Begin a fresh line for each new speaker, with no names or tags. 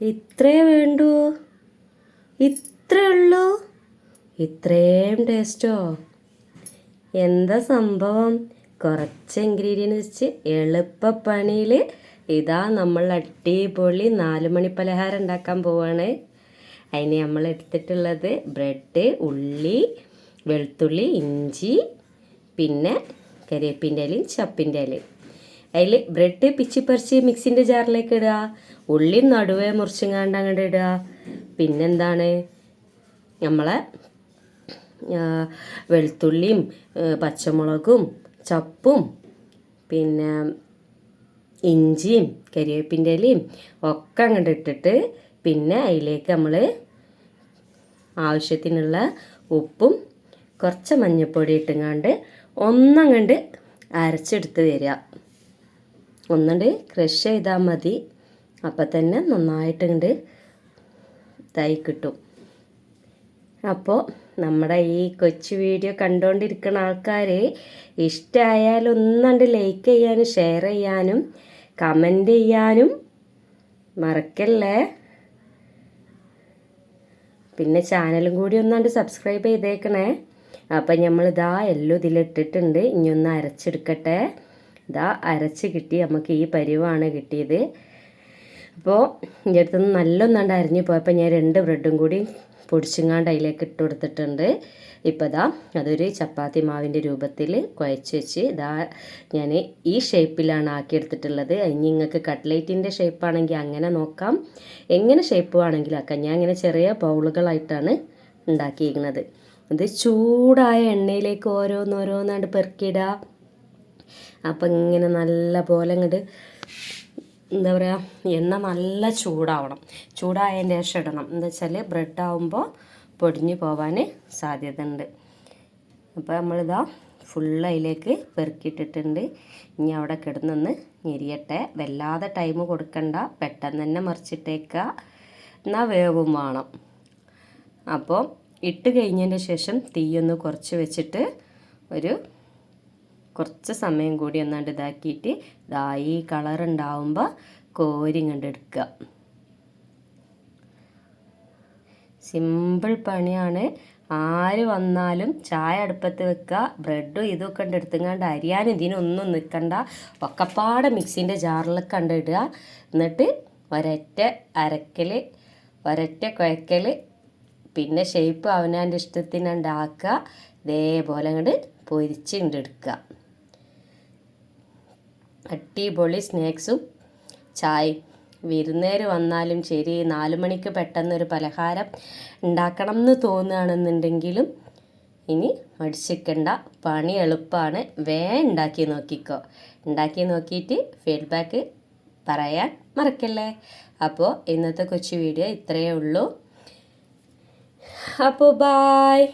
ഇത്രേ വേണ്ടൂ? ഇത്രേ ഉള്ളൂ ഇത്രയും ടേസ്റ്റോ? എന്താ സംഭവം? കുറച്ച് ഇൻഗ്രീഡിയൻസ് വെച്ച് എളുപ്പപ്പണിയിൽ ഇതാ നമ്മൾ അടിപൊളി നാല് മണി പലഹാരം ഉണ്ടാക്കാൻ പോവാണ്. അതിന് നമ്മൾ എടുത്തിട്ടുള്ളത് ബ്രെഡ് ഉള്ളി വെളുത്തുള്ളി ഇഞ്ചി പിന്നെ കരിവേപ്പിന്റെ ഇലയും ചപ്പിന്റെ ഇലയും. അതിൽ ബ്രെഡ് പിച്ചി പറിച്ച് മിക്സിന്റെ ജാറിലേക്ക് ഇടുക ഉള്ളി നടുവേ മുറിച്ചങ്ങാണ്ട് അങ്ങോട്ട് ഇടുക. പിന്നെന്താണ്? നമ്മളെ വെളുത്തുള്ളിയും പച്ചമുളകും ചപ്പും പിന്നെ ഇഞ്ചിയും കരിവേപ്പിന്റെ ഇലയും ഒക്കെ അങ്ങോട്ട് ഇട്ടിട്ട് പിന്നെ അതിലേക്ക് നമ്മൾ ആവശ്യത്തിനുള്ള ഉപ്പും കുറച്ച് മഞ്ഞൾപ്പൊടി ഇട്ടുങ്ങാണ്ട് ഒന്നങ്ങണ്ട് അരച്ചെടുത്ത് വരിക ഒന്നുണ്ട്. ക്രഷ് ചെയ്താൽ മതി. അപ്പം തന്നെ നന്നായിട്ടുണ്ട്. തൈ കിട്ടും. അപ്പോൾ നമ്മുടെ ഈ കൊച്ചു വീഡിയോ കണ്ടുകൊണ്ടിരിക്കുന്ന ആൾക്കാർ ഇഷ്ടമായാൽ ഒന്നുണ്ട് ലൈക്ക് ചെയ്യാനും ഷെയർ ചെയ്യാനും കമന്റ് ചെയ്യാനും മറക്കല്ലേ? പിന്നെ ചാനലും കൂടി ഒന്നാണ്ട് സബ്സ്ക്രൈബ് ചെയ്തേക്കണേ. അപ്പം നമ്മളിതാ എല്ലാം ഇതിലിട്ടിട്ടുണ്ട്. ഇനി ഒന്ന് അരച്ചെടുക്കട്ടെ. ഇതാ അരച്ച് കിട്ടി. നമുക്ക് ഈ പരിവാണ് കിട്ടിയത്. അപ്പോൾ എന്റെ അടുത്തുനിന്ന് നല്ലൊന്നാണ്ട് അരിഞ്ഞു പോയപ്പോൾ ഞാൻ രണ്ട് ബ്രെഡും കൂടി പൊടിച്ചിങ്ങാണ്ട് അതിലേക്ക് ഇട്ട് കൊടുത്തിട്ടുണ്ട്. ഇപ്പോൾ ഇതാ അതൊരു ചപ്പാത്തി മാവിന്റെ രൂപത്തിൽ കുഴച്ച് വെച്ച് ഇതാ ഞാൻ ഈ ഷേപ്പിലാണ് ആക്കിയെടുത്തിട്ടുള്ളത് ഇനി നിങ്ങൾക്ക് കട്ട്ലേറ്റിന്റെ ഷേപ്പാണെങ്കിൽ അങ്ങനെ നോക്കാം. എങ്ങനെ ഷേപ്പ് വേണമെങ്കിലും ആക്കാം. ഞാൻ ഇങ്ങനെ ചെറിയ ബൗളുകളായിട്ടാണ് ഉണ്ടാക്കിയിരിക്കുന്നത്. ഇത് ചൂടായ എണ്ണയിലേക്ക് ഓരോന്നോരോന്നാണ്ട് പെറുക്കിയിടുക. അപ്പം ഇങ്ങനെ നല്ല പോലെ അങ്ങോട്ട് എന്താ പറയുക എണ്ണ നല്ല ചൂടാവണം. ചൂടായതിന്റെ ശേഷം ഇടണം. എന്താ വെച്ചാൽ ബ്രെഡ് ആകുമ്പോൾ പൊടിഞ്ഞു പോവാൻ സാധ്യത ഉണ്ട് അപ്പോൾ നമ്മളിതാ ഫുള്ള് അതിലേക്ക് പെറുക്കിയിട്ടിട്ടുണ്ട്. ഇനി അവിടെ കിടന്നൊന്ന് ഞെരിയട്ടെ. വല്ലാതെ ടൈം കൊടുക്കണ്ട. പെട്ടെന്ന് തന്നെ മറിച്ചിട്ടേക്കുക എന്നാൽ വേവും വേണം. അപ്പോൾ ഇട്ട് കഴിഞ്ഞതിന്റെ ശേഷം തീയൊന്ന് കുറച്ച് വെച്ചിട്ട് ഒരു കുറച്ച് സമയം കൂടി ഒന്നാണ്ട് ഇതാക്കിയിട്ട് ഇതാ ഈ കളർ ഉണ്ടാവുമ്പോൾ കോരി കണ്ടെടുക്കുക സിമ്പിൾ പണിയാണ്. ആര് വന്നാലും ചായ അടുപ്പത്ത് വെക്കുക ബ്രെഡും ഇതൊക്കെ ഉണ്ട് എടുത്തുകൊണ്ട് അരിയാൻ ഇതിനൊന്നും നിൽക്കണ്ട. ഒക്കപ്പാടെ മിക്സിന്റെ ജാറിൽ കണ്ടിടുക എന്നിട്ട് ഒരൊറ്റ അരക്കൽ ഒരൊറ്റ കുഴക്കൽ പിന്നെ ഷേപ്പ് അവനാന്റെ ഇഷ്ടത്തിന് ഉണ്ടാക്കുക ഇതേപോലെ അങ്ങോട്ട് പൊരിച്ച് എടുക്കുക. അടിപൊളി സ്നാക്സും ചായയും. വിരുന്നേര് വന്നാലും ശരി നാല് മണിക്ക് പെട്ടെന്നൊരു പലഹാരം ഉണ്ടാക്കണം എന്ന് തോന്നുകയാണെന്നുണ്ടെങ്കിലും ഇനി മടിച്ചിക്കണ്ട. പണി എളുപ്പമാണ് വേ ഉണ്ടാക്കി നോക്കിക്കോ. ഉണ്ടാക്കി നോക്കിയിട്ട് ഫീഡ്ബാക്ക് പറയാൻ മറക്കല്ലേ? അപ്പോൾ ഇന്നത്തെ കൊച്ചു വീഡിയോ ഇത്രയേ ഉള്ളൂ. അപ്പോൾ ബായ്